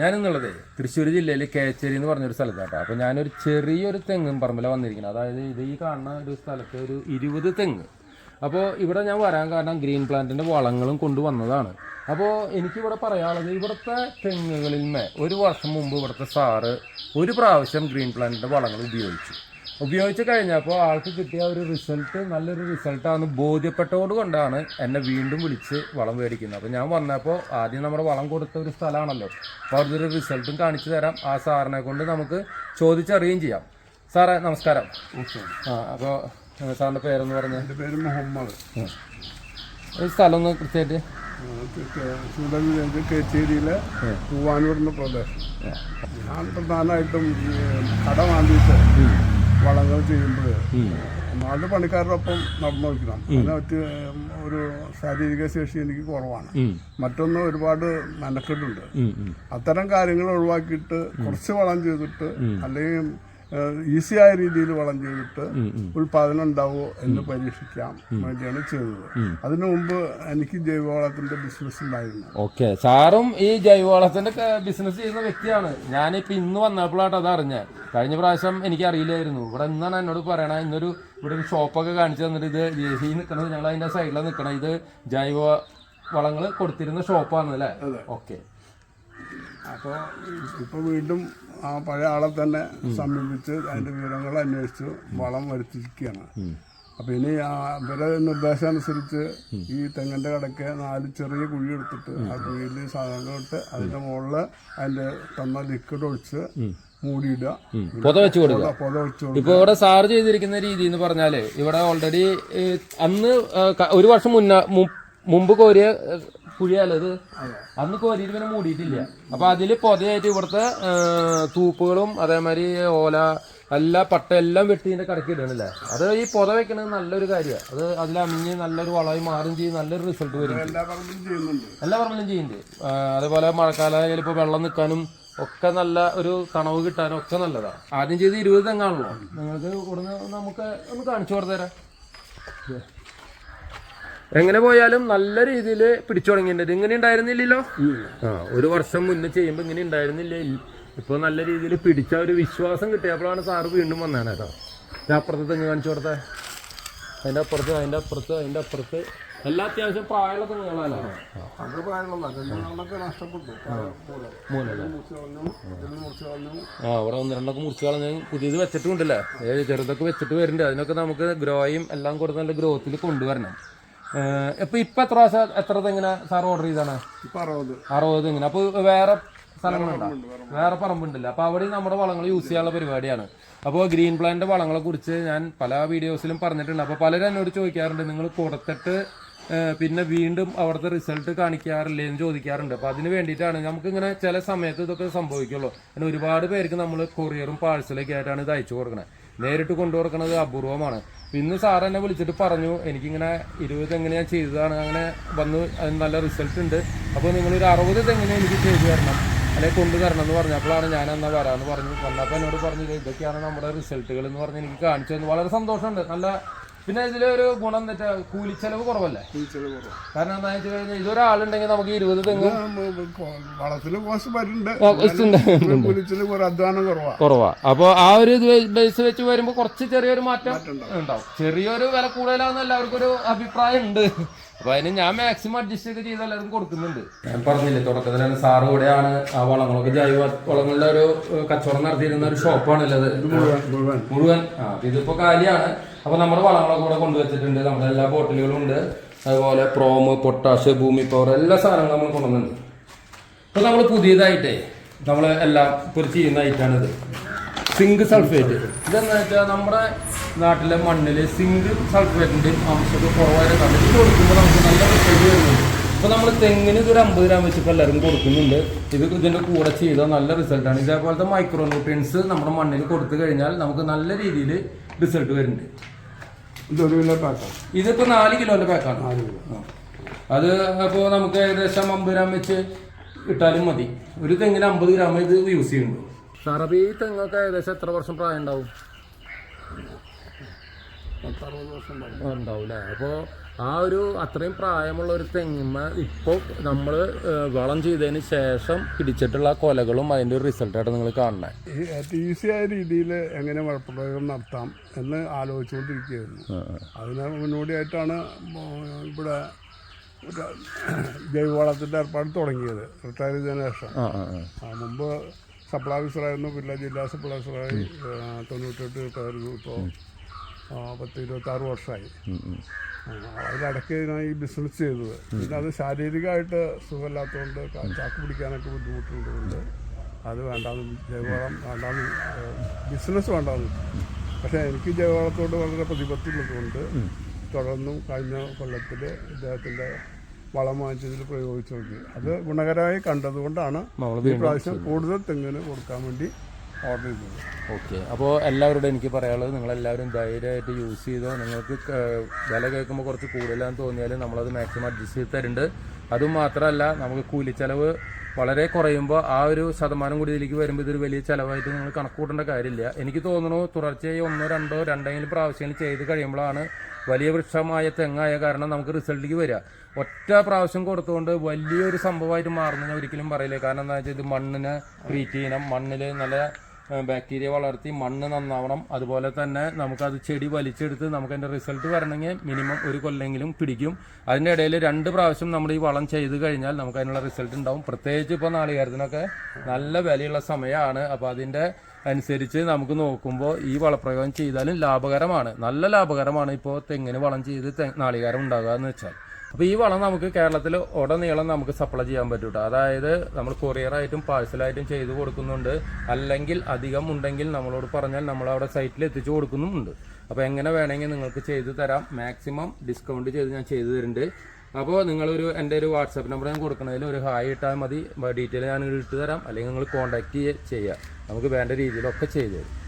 ഞാനിന്നുള്ളത് തൃശ്ശൂർ ജില്ലയിൽ കേച്ചേരി എന്ന് പറഞ്ഞൊരു സ്ഥലത്താട്ടോ. അപ്പോൾ ഞാനൊരു ചെറിയൊരു തെങ്ങും പറമ്പില വന്നിരിക്കുന്നത് അതായത് ഇത് ഈ കാണുന്ന ഒരു സ്ഥലത്ത് ഒരു ഇരുപത് തെങ്ങ്. അപ്പോൾ ഇവിടെ ഞാൻ വരാൻ കാരണം ഗ്രീൻ പ്ലാന്റിന്റെ വളങ്ങളും കൊണ്ടുവന്നതാണ് അപ്പോൾ എനിക്കിവിടെ പറയാനുള്ളത് ഇവിടുത്തെ തെങ്ങുകളിൽ നിന്ന് ഒരു വർഷം മുമ്പ് ഇവിടുത്തെ സാറ് ഒരു പ്രാവശ്യം ഗ്രീൻ പ്ലാന്റിന്റെ വളങ്ങൾ ഉപയോഗിച്ചു. ഉപയോഗിച്ച് കഴിഞ്ഞപ്പോൾ ആൾക്ക് കിട്ടിയ ഒരു റിസൾട്ട് നല്ലൊരു റിസൾട്ടാണ് ബോധ്യപ്പെട്ടതുകൊണ്ട് കൊണ്ടാണ് എന്നെ വീണ്ടും വിളിച്ച് വളം മേടിക്കുന്നത്. അപ്പോൾ ഞാൻ വന്നപ്പോൾ ആദ്യം നമ്മുടെ വളം കൊടുത്ത ഒരു സ്ഥലമാണല്ലോ. അപ്പോൾ അവിടുത്തെ ഒരു റിസൾട്ടും കാണിച്ചു തരാം. ആ സാറിനെ കൊണ്ട് നമുക്ക് ചോദിച്ചറിയുകയും ചെയ്യാം. സാറേ നമസ്കാരം. ആ അപ്പോൾ സാറിന്റെ പേരെന്ന് പറഞ്ഞാൽ എന്റെ പേര് മുഹമ്മദ്. ഒരു സ്ഥലം ഒന്ന് കൃത്യമായിട്ട് കേച്ചേരിയിലെ പൂവാനൂരിന്റെ പ്രദേശം. ഞാൻ പ്രധാനമായിട്ടും കട വാങ്ങിയിട്ട് വളങ്ങൾ ചെയ്യുമ്പോൾ നാല് പണിക്കാരുടെ ഒപ്പം നടന്നു വയ്ക്കണം അതിനകത്ത് ഒരു ശാരീരിക ശേഷി എനിക്ക് കുറവാണ്. മറ്റൊന്ന് ഒരുപാട് മെനക്കെട്ടുണ്ട് അത്തരം കാര്യങ്ങൾ ഒഴിവാക്കിയിട്ട് കുറച്ച് വളം ചെയ്തിട്ട് അല്ലെങ്കിൽ ഈസി ആയ രീതിയിൽ വളം ചെയ്തിട്ട് ഉൽപാദനം ഉണ്ടാവുമോ എന്ന് പരീക്ഷിക്കാം വേണ്ടിയാണ് ചെയ്തത്. അതിനു മുമ്പ് എനിക്ക് ജൈവവളത്തിന്റെ ബിസിനസ് ഉണ്ടായിരുന്നു. ഓക്കെ. സാറും ഈ ജൈവവളത്തിന്റെ ബിസിനസ് ചെയ്യുന്ന വ്യക്തിയാണ്. ഞാനിപ്പോ ഇന്ന് വന്നപ്പോഴാട്ടോ അത് അറിഞ്ഞ കഴിഞ്ഞ പ്രാവശ്യം എനിക്ക് അറിയില്ലായിരുന്നു. ഇവിടെ ഇന്നാണ് എന്നോട് പറയണ ഇന്നൊരു ഇവിടെ ഒരു ഷോപ്പൊക്കെ കാണിച്ചു തന്നിട്ട് ഇത് ഈ നിൽക്കണത് ഞങ്ങൾ അതിന്റെ സൈഡിലാണ് നിൽക്കണത് ഇത് ജൈവ വളങ്ങൾ കൊടുത്തിരുന്ന ഷോപ്പാണ് അല്ലേ ഓക്കെ. അപ്പോൾ ഇപ്പോൾ വീണ്ടും ആ പഴയ ആളെ തന്നെ സമീപിച്ച് അതിന്റെ വിവരങ്ങൾ അന്വേഷിച്ച് വളം വരുത്തിയിരിക്കുകയാണ്. അപ്പം ഇനി ആ ഇവരെ നിർദ്ദേശം അനുസരിച്ച് ഈ തെങ്ങിന്റെ കടയ്ക്ക് നാല് ചെറിയ കുഴി എടുത്തിട്ട് ആ കുഴിയിൽ സാധനങ്ങൾ ഇട്ട് അതിന്റെ മുകളിൽ അതിന്റെ തന്ന ലിക്വിഡ് ഒഴിച്ച് മൂടിയിടുക. പൊത വെച്ച് കൊടുക്കുക. ഇപ്പൊ ഇവിടെ സാർ ചെയ്തിരിക്കുന്ന രീതി എന്ന് പറഞ്ഞാൽ ഇവിടെ ഓൾറെഡി അന്ന് ഒരു വർഷം മുന്ന മുമ്പ് കോരിയ കുഴിയല്ല ഇത് അന്ന് കോരിയിട്ട് പിന്നെ മൂടിയിട്ടില്ല. അപ്പൊ അതിൽ പൊതയായിട്ട് ഇവിടുത്തെ തൂപ്പുകളും അതേമാതിരി ഓല എല്ലാ പട്ട എല്ലാം വെട്ടിന്റെ കടക്കി ഇടണല്ലേ? അത് ഈ പൊത വെക്കണത് നല്ലൊരു കാര്യമാണ് അത് അതിൽ അമിഞ്ഞ് നല്ലൊരു വളമായി മാറും ചെയ്യും നല്ലൊരു റിസൾട്ട് വരും. എല്ലാ പറമ്പിലും ചെയ്യുന്നുണ്ട്. അതേപോലെ മഴക്കാലം ഇപ്പോൾ വെള്ളം നിൽക്കാനും ഒക്കെ നല്ല ഒരു തണവ് കിട്ടാനും ഒക്കെ നല്ലതാണ് ആദ്യം ചെയ്ത് ഇരുപത് തെങ്ങാണല്ലോ. നിങ്ങൾക്ക് ഇവിടുന്ന് നമുക്ക് ഒന്ന് കാണിച്ചു കൊടുത്തു തരാം ദേ. എങ്ങനെ പോയാലും നല്ല രീതിയിൽ പിടിച്ചു തുടങ്ങിയിട്ടുണ്ട്. ഇങ്ങനെ ഉണ്ടായിരുന്നില്ലല്ലോ? ആ ഒരു വർഷം മുന്നേ ചെയ്യുമ്പോൾ ഇങ്ങനെ ഉണ്ടായിരുന്നില്ല? ഇപ്പോൾ നല്ല രീതിയിൽ പിടിച്ച ഒരു വിശ്വാസം കിട്ടിയപ്പോഴാണ് സാറ് വീണ്ടും വന്നതാണ് കേട്ടോ. ഞാൻ അപ്പുറത്ത് തെങ്ങ് കാണിച്ചു കൊടുത്തേ. അതിന്റെ അപ്പുറത്ത് അതിന്റെ അപ്പുറത്ത് അതിന്റെ അപ്പുറത്ത്. എല്ലാ അത്യാവശ്യം പ്രായമുള്ള തെങ്ങുകളാണ് ആ അവിടെ ഒന്ന് രണ്ടൊക്കെ മുറിച്ച് കളഞ്ഞ് പുതിയത് വെച്ചിട്ടുണ്ടല്ലേ? ചെറുതൊക്കെ വെച്ചിട്ട് വരുന്നുണ്ട്. അതിനൊക്കെ നമുക്ക് ഗ്രോയും എല്ലാം കൊടുത്ത് നല്ല ഗ്രോത്തിൽ കൊണ്ടുവരണം. ഇപ്പൊ ഇപ്പൊ എത്ര പ്രാവശ്യം എത്ര തെങ്ങനെ സാർ ഓർഡർ ചെയ്താണ് അറുപത്. തെങ്ങിന് അപ്പൊ വേറെ സ്ഥലങ്ങളുണ്ടോ വേറെ പറമ്പുണ്ടല്ലോ? അപ്പൊ അവിടെ നമ്മുടെ വളങ്ങൾ യൂസ് ചെയ്യാനുള്ള പരിപാടിയാണ്. അപ്പോൾ ഗ്രീൻ പ്ലാന്റ് വളങ്ങളെ കുറിച്ച് ഞാൻ പല വീഡിയോസിലും പറഞ്ഞിട്ടുണ്ട്. അപ്പോൾ പലരും എന്നോട് ചോദിക്കാറുണ്ട് നിങ്ങൾ കൊടുത്തിട്ട് പിന്നെ വീണ്ടും അവിടുത്തെ റിസൾട്ട് കാണിക്കാറില്ലേ? എന്ന് ചോദിക്കാറുണ്ട്. അപ്പോൾ അതിന് വേണ്ടിയിട്ടാണ് നമുക്കിങ്ങനെ ചില സമയത്ത് ഇതൊക്കെ സംഭവിക്കുള്ളൂ. അങ്ങനെ ഒരുപാട് പേർക്ക് നമ്മൾ കൊറിയറും പാഴ്സലൊക്കെ ആയിട്ടാണ് ഇത് അയച്ചു കൊടുക്കണത് നേരിട്ട് കൊണ്ടു കൊടുക്കുന്നത് അപൂർവമാണ്. ഇന്ന് സാർ എന്നെ വിളിച്ചിട്ട് പറഞ്ഞു എനിക്കിങ്ങനെ ഇരുപത് തെങ്ങിന് ഞാൻ ചെയ്തതാണ് അങ്ങനെ വന്ന് അതിന് നല്ല റിസൾട്ട് ഉണ്ട്. അപ്പോൾ നിങ്ങളൊരു അറുപത് തെങ്ങിന് എനിക്ക് ചെയ്തു തരണം അല്ലെങ്കിൽ കൊണ്ടു തരണം എന്ന് പറഞ്ഞപ്പോഴാണ് ഞാൻ എന്നാൽ വരാമെന്ന് പറഞ്ഞു. വന്നപ്പോൾ എന്നോട് പറഞ്ഞു "ദേ ഇതൊക്കെയാണ് നമ്മുടെ റിസൾട്ടുകൾ എന്ന് പറഞ്ഞ് എനിക്ക് കാണിച്ചു തന്നു. വളരെ സന്തോഷമുണ്ട്. നല്ല പിന്നെ ഇതിലൊരു ഗുണം എന്താ വെച്ചാൽ കൂലിച്ചെലവ് കുറവല്ലേ? കുറവ്. കാരണം എന്താ വെച്ച് കഴിഞ്ഞാൽ ഇതൊരാളുണ്ടെങ്കിൽ നമുക്ക് ഇരുപത് തെങ്ങ് വരുന്നുണ്ട് കുറവാ. അപ്പൊ അപ്പോൾ ആ ഒരു ഇത് ബേസ് വെച്ച് വരുമ്പോൾ കുറച്ച് ചെറിയൊരു മാറ്റം ഉണ്ടാവും. ചെറിയൊരു വില കൂടുതലാന്ന് എല്ലാവർക്കും ഒരു അഭിപ്രായം ഉണ്ട് അപ്പൊ അതിന് ഞാൻ മാക്സിമം അഡ്ജസ്റ്റ് ഒക്കെ ചെയ്ത് എല്ലാവർക്കും കൊടുക്കുന്നുണ്ട്. ഞാൻ പറഞ്ഞില്ലേ തുടക്കത്തിലാണ് സാറ് കൂടെയാണ് ആ വളങ്ങളൊക്കെ ജൈവ വളങ്ങളുടെ ഒരു കച്ചവടം നടത്തിയിരുന്ന ഒരു ഷോപ്പാണല്ലോ മുഴുവൻ. മുഴുവൻ. ആ ഇതിപ്പോ കാലിയാണ്. അപ്പൊ നമ്മുടെ വളങ്ങളൊക്കെ കൂടെ കൊണ്ടുവച്ചിട്ടുണ്ട്. നമ്മുടെ എല്ലാ ബോട്ടിലുകളും ഉണ്ട്. അതുപോലെ പ്രോമ് പൊട്ടാഷ് ഭൂമി പവർ എല്ലാ സാധനങ്ങളും നമ്മൾ കൊണ്ടുവന്നിട്ടുണ്ട്. ഇപ്പൊ നമ്മൾ പുതിയതായിട്ടേ നമ്മൾ എല്ലാം ഇപ്പൊ ചെയ്യുന്ന ഐറ്റാണിത് സിങ്ക് സൾഫേറ്റ് ഇതെന്ന് വെച്ചാൽ നമ്മുടെ നാട്ടിലെ മണ്ണിൽ സിങ്ക് സൾഫേറ്റിന്റെയും അംശമൊക്കെ കുറവായിട്ട് കണ്ടിട്ട് കൊടുക്കുമ്പോൾ നമുക്ക് നല്ല റിസൾട്ട് വരുന്നുണ്ട്. ഇപ്പോൾ നമ്മൾ തെങ്ങിന് ഇതൊരു അമ്പത് ഗ്രാം വെച്ചിപ്പോൾ എല്ലാവരും കൊടുക്കുന്നുണ്ട്. ഇത് ഇതിന്റെ കൂടെ ചെയ്താൽ നല്ല റിസൾട്ടാണ് ഇതേപോലത്തെ മൈക്രോ ന്യൂട്രിയൻസ് നമ്മുടെ മണ്ണിൽ കൊടുത്തു കഴിഞ്ഞാൽ നമുക്ക് നല്ല രീതിയിൽ റിസൾട്ട് വരുന്നുണ്ട്. ഇതൊരു കിലോ പാക്കാം ഇതിപ്പോൾ നാല് കിലോന്റെ പാക്കാണ് നാല് കിലോ. അത് അപ്പോ നമുക്ക് ഏകദേശം അമ്പത് ഗ്രാം വെച്ച് ഇട്ടാലും മതി. ഒരു തെങ്ങിന് അമ്പത് ഗ്രാം ഇത് യൂസ് ചെയ്യുന്നുള്ളൂ സാർ അപ്പോൾ ഈ തെങ്ങൊക്കെ ഏകദേശം എത്ര വർഷം പ്രായം ഉണ്ടാവും? പത്തറുപത് വർഷം ഉണ്ടാവും ഉണ്ടാവും അപ്പോൾ ആ ഒരു അത്രയും പ്രായമുള്ള ഒരു തെങ്ങുമ്മ ഇപ്പോൾ നമ്മൾ വളം ചെയ്തതിന് ശേഷം പിടിച്ചിട്ടുള്ള കൊലകളും അതിന്റെ ഒരു റിസൾട്ടായിട്ട് നിങ്ങൾ ഏറ്റവും ഈസിയായ രീതിയിൽ എങ്ങനെ വളപ്രയോഗം നടത്താം എന്ന് ആലോചിച്ചുകൊണ്ടിരിക്കുകയായിരുന്നു. അതിന് മുന്നോടിയായിട്ടാണ് ഇവിടെ ജൈവവളത്തിന്റെ ഏർപ്പാട് തുടങ്ങിയത് റിട്ടയർ ചെയ്തതിന് ശേഷം മുമ്പ് സപ്ലൈ ഓഫീസറായിരുന്നു പിന്നെ ജില്ലാ സപ്ലൈ ഓഫീസറായി തൊണ്ണൂറ്റെട്ട് റിട്ടയർ ചെയ്തു ഇപ്പോൾ പത്ത് ഇരുപത്താറ് വർഷമായി. അതിലടക്ക് ഞാൻ ഈ ബിസിനസ് ചെയ്തത്. പിന്നെ അത് ശാരീരികമായിട്ട് സുഖമില്ലാത്തതുകൊണ്ട് ചാക്ക് പിടിക്കാനൊക്കെ ബുദ്ധിമുട്ടുള്ളതുകൊണ്ട് അത് വേണ്ടാന്ന് ജൈവവളം വേണ്ടാന്ന് ബിസിനസ് വേണ്ടാന്ന്. പക്ഷെ എനിക്ക് ജൈവവളത്തോട് വളരെ പ്രതിപത്തിയുള്ളതുകൊണ്ട് തുടർന്നും കഴിഞ്ഞ കൊല്ലത്തിൽ ഇദ്ദേഹത്തിന്റെ വളം വാങ്ങിച്ചതിൽ പ്രയോഗിച്ചു നോക്കി അത് ഗുണകരമായി കണ്ടതുകൊണ്ടാണ് ഈ പ്രാവശ്യം കൂടുതൽ തെങ്ങിന് കൊടുക്കാൻ വേണ്ടി ഓർഡർ ചെയ്തത് ഓക്കെ. അപ്പോൾ എല്ലാവരോടും എനിക്ക് പറയാനുള്ളത് നിങ്ങളെല്ലാവരും ധൈര്യമായിട്ട് യൂസ് ചെയ്തോ നിങ്ങൾക്ക് വില കേൾക്കുമ്പോൾ കുറച്ച് കൂടുതലാന്ന് തോന്നിയാൽ നമ്മളത് മാക്സിമം അഡ്ജസ്റ്റ് ചെയ്ത് തരുന്നുണ്ട് അതും മാത്രമല്ല നമുക്ക് കൂലിച്ചെലവ് വളരെ കുറയുമ്പോൾ ആ ഒരു ശതമാനം കൂടി ഇതിലേക്ക് വരുമ്പോൾ ഇതൊരു വലിയ ചിലവായിട്ട് നിങ്ങൾ കണക്ക് കൂട്ടേണ്ട കാര്യമില്ല. എനിക്ക് തോന്നുന്നു തുടർച്ചയായി ഒന്നോ രണ്ടോ രണ്ടെങ്കിലും പ്രാവശ്യങ്ങൾ ചെയ്ത് കഴിയുമ്പോഴാണ് വലിയ വൃക്ഷമായ തെങ്ങായ കാരണം നമുക്ക് റിസൾട്ടിലേക്ക് വരിക. ഒറ്റ പ്രാവശ്യം കൊടുത്തുകൊണ്ട് വലിയൊരു സംഭവമായിട്ട് മാറുന്ന ഒരിക്കലും പറയില്ല. കാരണം എന്താ വെച്ചാൽ ഇത് മണ്ണിനെ ട്രീറ്റ് ചെയ്യണം. മണ്ണിൽ നല്ല ബാക്ടീരിയ വളർത്തി മണ്ണ് നന്നാവണം. അതുപോലെ തന്നെ നമുക്കത് ചെടി വലിച്ചെടുത്ത് നമുക്ക് അതിന്റെ റിസൾട്ട് വരണമെങ്കിൽ മിനിമം ഒരു കൊല്ലെങ്കിലും പിടിക്കും. അതിന്റെ ഇടയിൽ രണ്ട് പ്രാവശ്യം നമ്മൾ ഈ വളം ചെയ്ത് കഴിഞ്ഞാൽ നമുക്ക് അതിനുള്ള റിസൾട്ട് ഉണ്ടാവും. പ്രത്യേകിച്ച് ഇപ്പോൾ നാളികേരത്തിനൊക്കെ നല്ല വിലയുള്ള സമയമാണ്. അപ്പോൾ അതിന്റെ അനുസരിച്ച് നമുക്ക് നോക്കുമ്പോൾ ഈ വളപ്രയോഗം ചെയ്താലും ലാഭകരമാണ്. നല്ല ലാഭകരമാണ് ഇപ്പോൾ തെങ്ങിന് വളം ചെയ്ത് നാളികേരം ഉണ്ടാകുക എന്ന് വെച്ചാൽ. അപ്പോൾ ഈ വളം നമുക്ക് കേരളത്തിൽ ഉടനീളം നമുക്ക് സപ്ലൈ ചെയ്യാൻ പറ്റും അതായത് നമ്മൾ കൊറിയറായിട്ടും പാഴ്സലായിട്ടും ചെയ്ത് കൊടുക്കുന്നുണ്ട്. അല്ലെങ്കിൽ അധികം ഉണ്ടെങ്കിൽ നമ്മളോട് പറഞ്ഞാൽ നമ്മൾ അവിടെ സൈറ്റിൽ എത്തിച്ചു കൊടുക്കുന്നുമുണ്ട്. അപ്പോൾ എങ്ങനെ വേണമെങ്കിൽ നിങ്ങൾക്ക് ചെയ്തു തരാം. മാക്സിമം ഡിസ്കൗണ്ട് ചെയ്ത് ഞാൻ ചെയ്തു തരുന്നുണ്ട്. അപ്പോൾ നിങ്ങളൊരു എന്റെ ഒരു വാട്സാപ്പ് നമ്പർ ഞാൻ കൊടുക്കുന്നതിൽ ഒരു ഹായ് ഇട്ടാൽ മതി. ഡീറ്റെയിൽ ഞാൻ ഇട്ട് തരാം. അല്ലെങ്കിൽ നിങ്ങൾ കോൺടാക്ട് ചെയ്യുക നമുക്ക് വേണ്ട രീതിയിലൊക്കെ ചെയ്തു തരും.